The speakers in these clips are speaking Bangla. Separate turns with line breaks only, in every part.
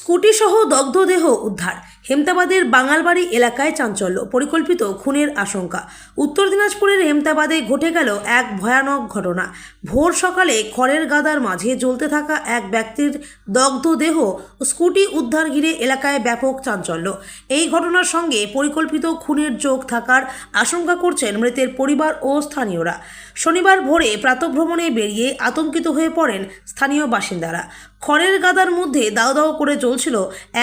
স্কুটি সহ দগ্ধদেহ উদ্ধার। হেমতাবাদের বাঙালবাড়ি এলাকায় চাঞ্চল্য, পরিকল্পিত খুনের আশঙ্কা। উত্তর দিনাজপুরের হেমতাবাদে ঘটে গেল এক ভয়ানক ঘটনা। ভোর সকালে খড়ের গাদার মাঝে জ্বলতে থাকা এক ব্যক্তির দগ্ধ দেহ স্কুটি উদ্ধার ঘিরে এলাকায় ব্যাপক চাঞ্চল্য। এই ঘটনার সঙ্গে পরিকল্পিত খুনের যোগ থাকার আশঙ্কা করছেন মৃতের পরিবার ও স্থানীয়রা। শনিবার ভোরে প্রাতভ্রমণে বেরিয়ে আতঙ্কিত হয়ে পড়েন স্থানীয় বাসিন্দারা। খড়ের গাদার মধ্যে দাও দাও করে জ্বলছিল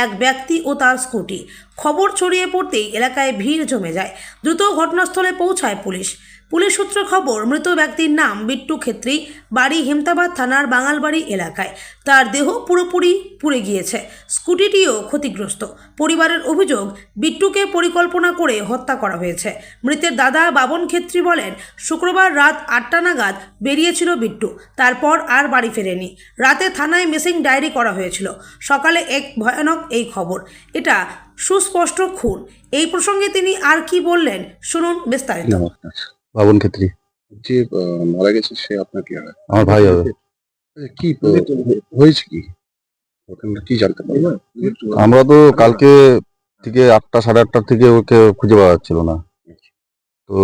এক ব্যক্তি ও তার স্কুটি। খবর ছড়িয়ে পড়তেই এলাকায় ভিড় জমে যায়। দ্রুত ঘটনাস্থলে পৌঁছায় পুলিশ। পুলিশ সূত্রে খবর, মৃত ব্যক্তির নাম বিট্টু ক্ষেত্রী, বাড়ি হেমতাবাদ থানার বাঙালবাড়ি এলাকায়। তার দেহ পুরোপুরি পুড়ে গিয়েছে। স্কুটিটিও ক্ষতিগ্রস্ত। পরিবারের অভিযোগ, বিট্টুকে পরিকল্পনা করে হত্যা করা হয়েছে। মৃতের দাদা বাবন ক্ষেত্রী বলেন, শুক্রবার রাত আটটা নাগাদ বেরিয়েছিল বিট্টু। তারপর আর বাড়ি ফেরেনি। রাতে থানায় মিসিং ডায়েরি করা হয়েছিল। সকালে এক ভয়ানক এই খবর। এটা সুস্পষ্ট খুন। এই প্রসঙ্গে তিনি আর কি বললেন? শুনুন বিস্তারিত।
নমস্কার। বাবন ক্ষেত্রী।
যে আহ, মারা গেছে সে আপনার কি হয়
আমার ভাই হবে।
আচ্ছা, কি হয়েছে কি? ওখানে কি জানতে পারবেন
আমরা তো কালকে থেকে আটটা সাড়ে আটটার থেকে ওকে খুঁজে পাওয়া যাচ্ছিল না। তো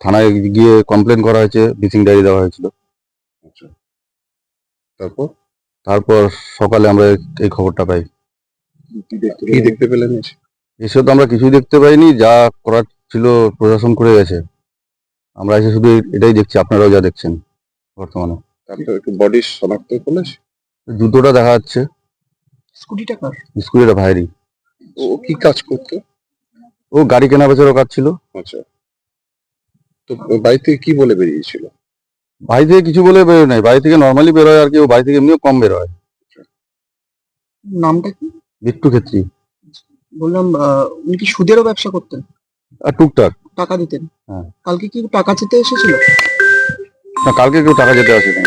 থানায় গিয়ে কমপ্লেন করা হয়েছে মিসিং ডায়েরি দেওয়া হয়েছিল।
আচ্ছা। তারপর?
তারপর সকালে আমরা এই খবরটা পাই।
কি দেখতে পেলেন এসে?
তো আমরা কিছুই দেখতে পাইনি যা করার ছিল প্রশাসন করে গেছে। আমরা এসে শুধু এটাই দেখছি আপনারাও যা দেখছেন বর্তমানে।
একটু বডি শনাক্ত করলে
জুতোটা দেখা যাচ্ছে।
স্কুটিটা কার?
ভাইরি
ও কি কাজ করতো?
ও গাড়ি কেনা বেচারও কাজ ছিল।
আচ্ছা। তো বাড়ি থেকে কি বলে বেরিয়েছিল?
বাড়ি থেকে কিছু বলে বেরোয় নাই। বাড়ি থেকে নর্মালি বেরোয় আর কি ও বাড়ি থেকে এমনিও কম বেরোয়।
নামটা কি?
বিট্টু ক্ষেত্রী।
বললাম উনি কি সুদেরও ব্যবসা করতেন?
আর টুকটাক।
টাকা দিতেন?
হ্যাঁ।
কালকে কি টাকা চেতে এসেছিল?
না কালকে কেউ টাকা যেতে আসেনি।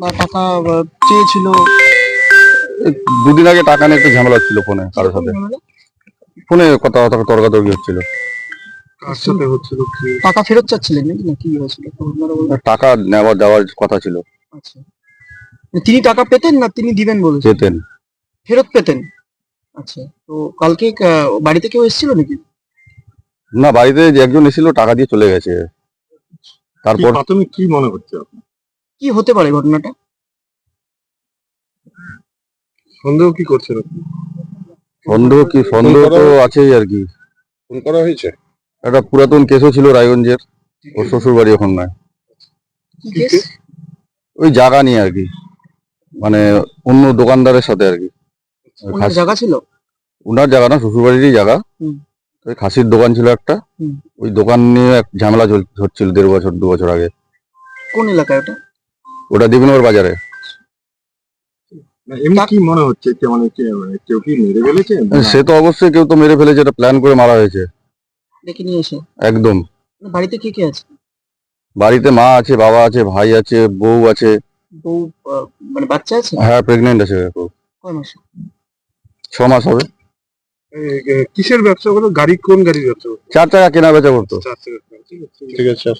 বা টাকা আহ, চেয়েছিল?
দুদিন আগে টাকা নিয়ে একটু ঝামেলা হচ্ছিল ফোনে কারোর সাথে। ফোনে কথা কথা তর্কাতর্কি হচ্ছিল।
কার সাথে হচ্ছিল কি?
টাকা ফেরত চাচ্ছিলেন নাকি? না কি হয়েছিল? আপনারা।
টাকা নেওয়া দেওয়ার কথা ছিল।
আচ্ছা। তিনি টাকা পেতেন না তিনি দিবেন বলেছেন?
যেতেন
ফেরত পেতেন? আচ্ছা তো কালকে বাড়িতে কেউ এসেছিল নাকি?
না বাড়িতে যে একজন এসেছিল টাকা দিয়ে চলে গেছে। তারপর
প্রাথমিক কি মনে হচ্ছে আপনার?
কি হতে পারে ঘটনাটা?
সন্দেহ কি করছেন
সন্দেহ কি? সন্দেহ তো আছেই আর কি।
ফোন করা হয়েছে?
একটা পুরাতন কেসও ছিল রায়গঞ্জের ওর শ্বশুর বাড়ি এখন নয় ওই জায়গা নিয়ে আর কি। মানে অন্য দোকানদারের সাথে আর কি।
ওনার জায়গা ছিল?
উনার জায়গা না শ্বশুর জায়গা। ওই খাসির দোকান ছিল একটা। ওই দোকান নিয়ে এক ঝামেলা হচ্ছিল দেড় বছর দু বছর আগে।
কোন এলাকায় ওটা?
ওটা দেবিনগর বাজারে।
এমনি কি মনে হচ্ছে? মানে কে- মানে কেউ কি মেরে ফেলেছে?
সে তো অবশ্যই কেউ তো মেরে ফেলেছে এটা প্ল্যান করে মারা হয়েছে।
ডেকে নিয়ে এসে?
একদম।
বাড়িতে কে কে আছে?
বাড়িতে মা আছে বাবা আছে ভাই আছে বউ আছে।
বউ মানে বাচ্চা আছে?
হ্যাঁ প্রেগনেন্ট আছে।
কয় মাস?
ছ মাস হবে
কিসের ব্যবসা করো গাড়ি কোন গাড়ির ব্যবসা করতো
চার টাকা কেনা বেচা করতো
ঠিক আছে।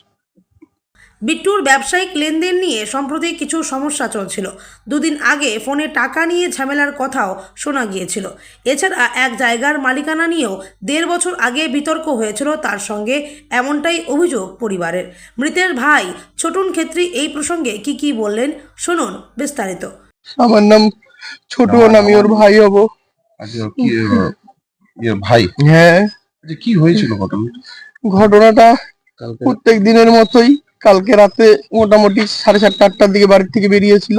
বিট্টুর ব্যবসায়িক লেনদেন নিয়ে সম্প্রতি কিছু সমস্যা চলছিল। দুদিন আগে ফোনে টাকা নিয়ে ঝামেলার কথাও শোনা গিয়েছিল। এছাড়া এক জায়গার মালিকানা নিয়েও দেড় বছর আগে বিতর্ক হয়েছিল তার সঙ্গে এমনটাই অভিযোগ পরিবারের। মৃতের ভাই ছোটন ক্ষেত্রী এই প্রসঙ্গে কি কি বললেন শুনুন বিস্তারিত।
আমার নাম ছোট আমি ওর ভাই হব।
আচ্ছা কি ইয়ে ভাই
হ্যাঁ।
আচ্ছা কি হয়েছিল ঘটনা?
ঘটনাটা প্রত্যেক দিনের মতোই কালকে রাতে মোটামুটি সাড়ে সাতটা আটটার দিকে বাড়ি থেকে বেরিয়েছিল।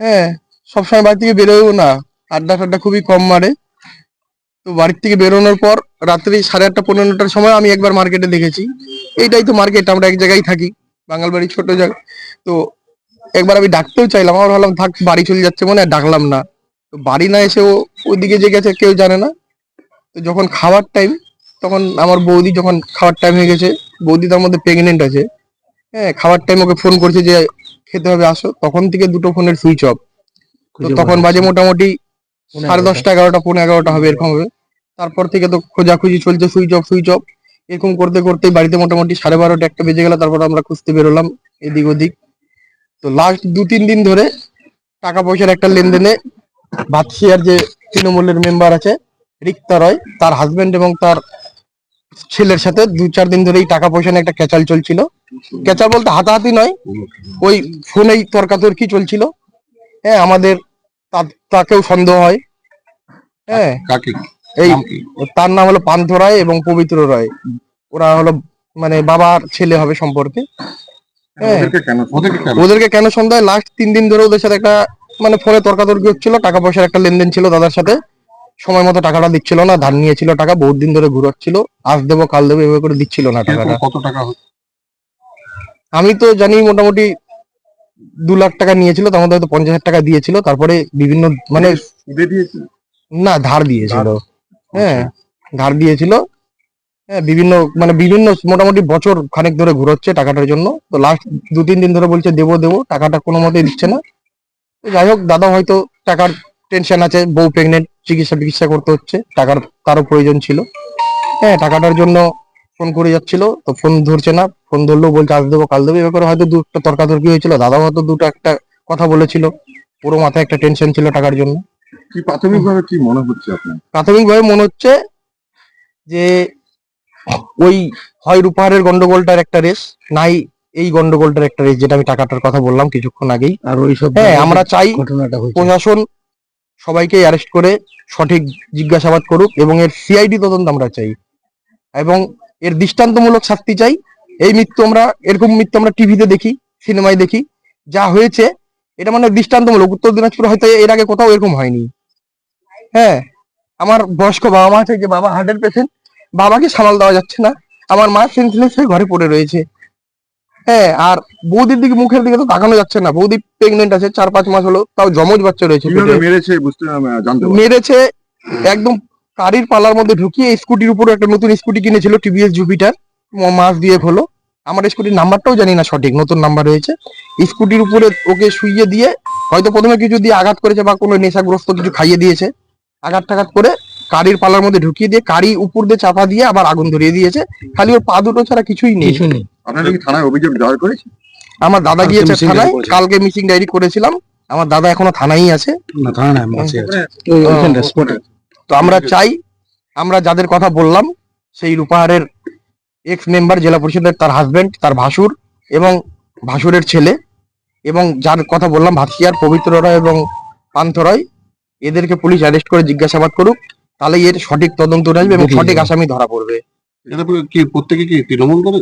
হ্যাঁ সবসময় বাড়ি থেকে বেরোয়ও না আড্ডা ফাড্ডা খুবই কম মারে। তো বাড়ির থেকে বেরোনোর পর রাত্রি সাড়ে আটটা পনেরোটার সময় আমি একবার মার্কেটে দেখেছি। এইটাই তো মার্কেট আমরা এক জায়গায় থাকি বাঙাল বাড়ি ছোট জায়গা। তো একবার আমি ডাকতেও চাইলাম আমার ভাবলাম থাক বাড়ি চলে যাচ্ছে মনে হয় ডাকলাম না। তো বাড়ি না এসে ও ওইদিকে যে গেছে কেউ জানে না। তো যখন খাওয়ার টাইম তখন আমার বৌদি যখন খাওয়ার টাইম হয়ে গেছে বৌদি তার মধ্যে প্রেগনেন্ট আছে। হ্যাঁ খাওয়ার টাইম ওকে ফোন করছে যে খেতে হবে আসো। তখন থেকে দুটো ফোনের সুইচ অফ তো তখন বাজে মোটামুটি সাড়ে দশটা এগারোটা পনেরো এগারোটা হবে এরকম হবে। তারপর থেকে তো খোঁজাখুঁজি চলছে সুইচ অফ সুইচ অফ এরকম করতে করতে বাড়িতে মোটামুটি সাড়ে বারোটা একটা বেজে গেল তারপর আমরা খুঁজতে বেরোলাম এদিক ওদিক। তো লাস্ট দু তিন দিন ধরে টাকা পয়সার একটা লেনদেনে ভাতশিয়ার যে তৃণমূলের মেম্বার আছে রিক্তা রয় তার হাজবেন্ড এবং তার ছেলের সাথে দু চার দিন ধরেই টাকা পয়সা নিয়ে একটা ক্যাচাল চলছিল। ক্যাচাল বলতে হাতাহাতি নয় ওই ফোনেই তর্কাতর্কি চলছিল। হ্যাঁ আমাদের তাকেও সন্দেহ হয়। হ্যাঁ এই তার নাম হলো পান্থ রায় এবং পবিত্র রায়। ওরা হলো মানে বাবার ছেলে হবে সম্পর্কে। হ্যাঁ
ওদেরকে কেন ওদেরকে কেন
ওদেরকে কেন লাস্ট তিন দিন ধরে ওদের সাথে একটা মানে ফোনে তর্কাতর্কি হচ্ছিল টাকা পয়সার একটা লেনদেন ছিল দাদার সাথে। সময় মতো টাকাটা দিচ্ছিল না ধার নিয়েছিল টাকা বহুত দিন ধরে ঘুরাচ্ছিল। আজ দেবো কাল দেবো এভাবে করে দিচ্ছিল না টাকাটা।
কত টাকা
আমি তো জানি মোটামুটি দু লাখ টাকা নিয়েছিল তার মধ্যে হয়তো পঞ্চাশ হাজার টাকা দিয়েছিল তারপরে বিভিন্ন মানে না ধার দিয়েছিল। হ্যাঁ ধার দিয়েছিল। হ্যাঁ বিভিন্ন মানে বিভিন্ন মোটামুটি বছর খানেক ধরে ঘুরোচ্ছে টাকাটার জন্য। তো লাস্ট দু তিন দিন ধরে বলছে দেবো দেবো টাকাটা কোনো মতেই দিচ্ছে না। যাই হোক দাদা হয়তো টাকার টেনশন আছে বউ প্রেগনেন্ট চিকিৎসা চিকিৎসা করতে হচ্ছে টাকার তারও প্রয়োজন ছিল। হ্যাঁ টাকাটার জন্য ফোন করে যাচ্ছিল তো ফোন ধরছে না ফোন ধরলেও বলছে আজ দেবো কাল দেবো। এবার হয়তো দুটো তর্কাতর্কি হয়েছিল দাদাও হয়তো দুটো একটা কথা বলেছিল। পুরো মাথায় একটা টেনশন ছিল টাকার জন্য।
কি প্রাথমিকভাবে কি মনে হচ্ছে আপনার?
প্রাথমিকভাবে মনে হচ্ছে যে ওই হয় রূপাহারের গন্ডগোলটার একটা রেস নাই এই গন্ডগোলটার একটা যেটা আমি টাকাটার কথা বললাম কিছুক্ষণ আগেই।
আর ওইসব
হ্যাঁ আমরা চাই
ঘটনাটা
প্রশাসন সবাইকে অ্যারেস্ট করে সঠিক জিজ্ঞাসাবাদ করুক এবং এর সিআইডি তদন্ত আমরা চাই। এবং এর দৃষ্টান্তমূলক শাস্তি চাই। এই মৃত্যু আমরা এরকম মৃত্যু আমরা টিভিতে দেখি সিনেমায় দেখি যা হয়েছে এটা মানে দৃষ্টান্তমূলক। উত্তর দিনাজপুর হয়তো এর আগে কোথাও এরকম হয়নি। হ্যাঁ আমার বয়স্ক বাবা মা আছে যে বাবা হার্টের পেশেন্ট বাবাকে সামাল দেওয়া যাচ্ছে না। আমার মা সেন্সলেস হয়ে ঘরে পড়ে রয়েছে। হ্যাঁ আর বৌদির দিকে মুখের দিকে তো তাকানো যাচ্ছে না। বৌদি প্রেগনেন্ট আছে চার পাঁচ মাস হলো তাও জমজ বাচ্চা রয়েছে
মেরেছে বুঝতে
মেরেছে একদম গাড়ির পালার মধ্যে ঢুকিয়ে স্কুটির উপরে একটা নতুন স্কুটি কিনেছিল টিভিএস জুপিটার মাস দিয়ে হলো। আমার স্কুটির নাম্বারটাও জানি না সঠিক নতুন নাম্বার রয়েছে। স্কুটির উপরে ওকে শুইয়ে দিয়ে হয়তো প্রথমে কিছু দিয়ে আঘাত করেছে বা কোনো নেশাগ্রস্ত কিছু খাইয়ে দিয়েছে আঘাত টাঘাত করে গাড়ির পালার মধ্যে ঢুকিয়ে দিয়ে গাড়ি উপর দিয়ে চাপা দিয়ে আবার আগুন ধরিয়ে দিয়েছে। খালি ওর পা দুটো ছাড়া কিছুই নেই।
কিছু নেই।
আপনারা কি থানায় অভিযোগ দায়ের করেছে
আমার দাদা গিয়েছে থানায় কালকে মিসিং ডায়েরি করেছিলাম। আমার দাদা এখনও থানায় আছে।
না
তো আমরা চাই আমরা যাদের কথা বললাম সেই রূপাহারের এক্স মেম্বার জেলা পরিষদের তার হাজবেন্ড তার ভাসুর এবং ভাসুরের ছেলে এবং যার কথা বললাম ভাসিয়ার পবিত্র রয় এবং পান্থ রয় এদেরকে পুলিশ অ্যারেস্ট করে জিজ্ঞাসাবাদ করুক। তাহলে এর সঠিক তদন্ত আসবে এবং সঠিক আসামি ধরা পড়বে।
এটা কি প্রত্যেকে কি তৃণমূল করে?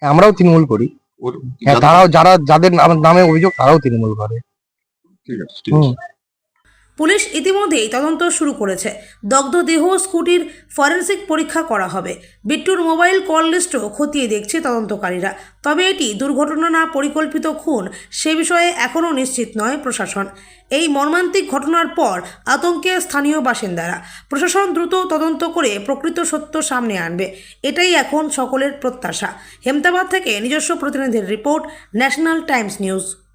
হ্যাঁ, আমরাও তৃণমূল করি।
ওর-
হ্যাঁ তারাও যারা যাদের নাম- নামে অভিযোগ তারাও তৃণমূল করে।
ঠিক আছে ঠিক আছে।
হুম।
পুলিশ ইতিমধ্যেই তদন্ত শুরু করেছে। দগ্ধ দেহ স্কুটির ফরেন্সিক পরীক্ষা করা হবে। বিট্টুর মোবাইল কল লিস্টও খতিয়ে দেখছে তদন্তকারীরা। তবে এটি দুর্ঘটনা না পরিকল্পিত খুন, সে বিষয়ে এখনও নিশ্চিত নয় প্রশাসন। এই মর্মান্তিক ঘটনার পর আতঙ্কে স্থানীয় বাসিন্দারা। প্রশাসন দ্রুত তদন্ত করে প্রকৃত সত্য সামনে আনবে। এটাই এখন সকলের প্রত্যাশা। হেমতাবাদ থেকে নিজস্ব প্রতিনিধির রিপোর্ট, ন্যাশনাল টাইমস নিউজ।